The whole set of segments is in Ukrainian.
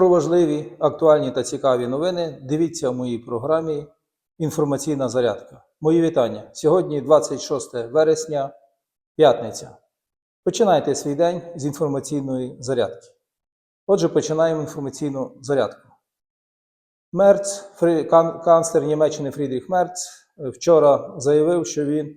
Про важливі, актуальні та цікаві новини дивіться в моїй програмі Інформаційна зарядка. Мої вітання. Сьогодні 26 вересня, п'ятниця. Починайте свій день з інформаційної зарядки. Отже, починаємо інформаційну зарядку. Мерц, канцлер Німеччини Фрідріх Мерц е, вчора заявив, що він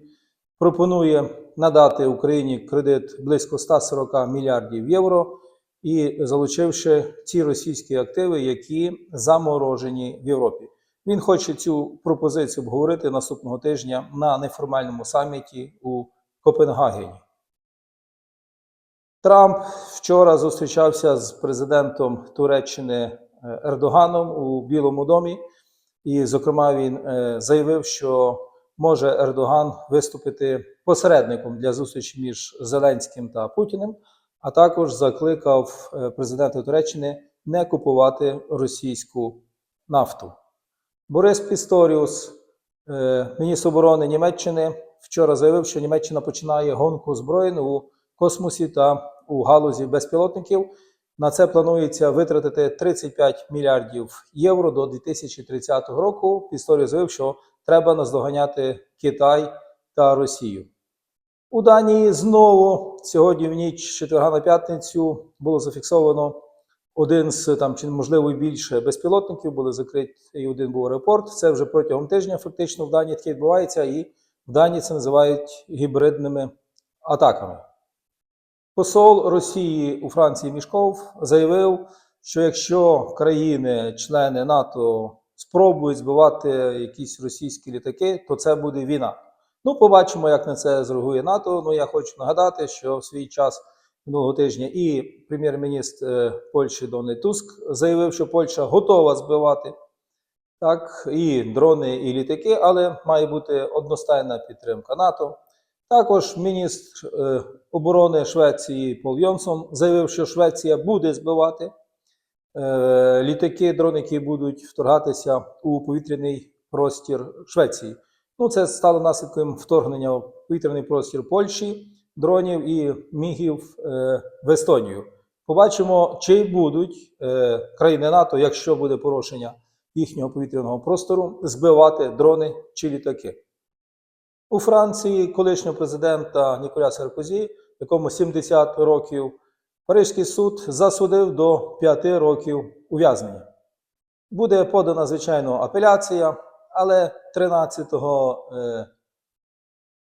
пропонує надати Україні кредит близько 140 мільярдів євро і залучивши ці російські активи, які заморожені в Європі. Він хоче цю пропозицію обговорити наступного тижня на неформальному саміті у Копенгагені. Трамп вчора зустрічався з президентом Туреччини е, Ердоганом у Білому домі, і, зокрема, він е, заявив, що може Ердоган виступити посередником для зустрічі між Зеленським та Путіним, а також закликав е, президента Туреччини не купувати російську нафту. Борис Пісторіус, е, міністр оборони Німеччини, вчора заявив, що Німеччина починає гонку озброєнь у космосі та у галузі безпілотників. На це планується витратити 35 мільярдів євро до 2030 року. Пісторіус заявив, що треба наздоганяти Китай та Росію. У Данії знову сьогодні в ніч четверга на п'ятницю було зафіксовано один з там чи можливо і більше безпілотників. Були закриті і один був аеропорт. Це вже протягом тижня. Фактично в Данії таке відбувається, і в Данії це називають гібридними атаками. Посол Росії у Франції Мішков заявив, що якщо країни-члени НАТО спробують збивати якісь російські літаки, то це буде війна. Ну, побачимо, як на це зреагує НАТО. Ну, я хочу нагадати, що в свій час минулого тижня і прем'єр-міністр е, Польщі Дональд Туск заявив, що Польща готова збивати так, і дрони, і літаки, але має бути одностайна підтримка НАТО. Також міністр е, оборони Швеції Пол Йонсон заявив, що Швеція буде збивати е, літаки, дрони, які будуть вторгатися у повітряний простір Швеції. Ну, це стало наслідком вторгнення в повітряний простір Польщі, дронів і мігів е, в Естонію. Побачимо, чи будуть е, країни НАТО, якщо буде порушення їхнього повітряного простору, збивати дрони чи літаки. У Франції колишнього президента Ніколя Саркозі, якому 70 років, Паризький суд засудив до 5 років ув'язнення. Буде подана, звичайно, апеляція, але 13 е,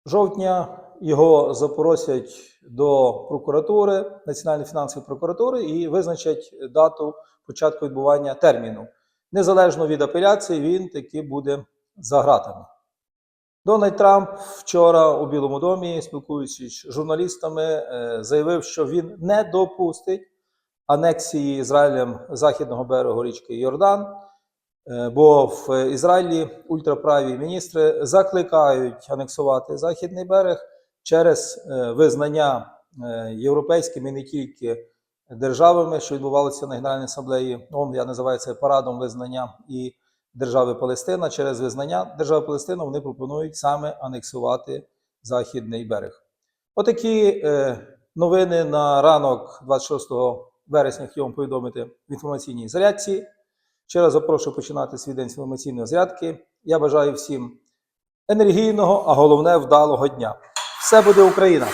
жовтня його запросять до прокуратури, Національної фінансової прокуратури і визначать дату початку відбування терміну. Незалежно від апеляції, він таки буде за ґратами. Дональд Трамп вчора у Білому домі, спілкуючись з журналістами, е, заявив, що він не допустить анексії Ізраїлем західного берегу річки Йордан, бо в Ізраїлі ультраправі міністри закликають анексувати західний берег через е, визнання е, європейськими не тільки державами, що відбувалося на Генеральній асамблеї. ООН, я називаю це парадом визнання і держави Палестина. Через визнання держави Палестина вони пропонують саме анексувати західний берег. Отакі е, новини на ранок 26 вересня хотів вам повідомити в інформаційній зарядці. Ще раз запрошую починати свій день з інформаційної зарядки. Я бажаю всім енергійного, а головне вдалого дня. Все буде Україна!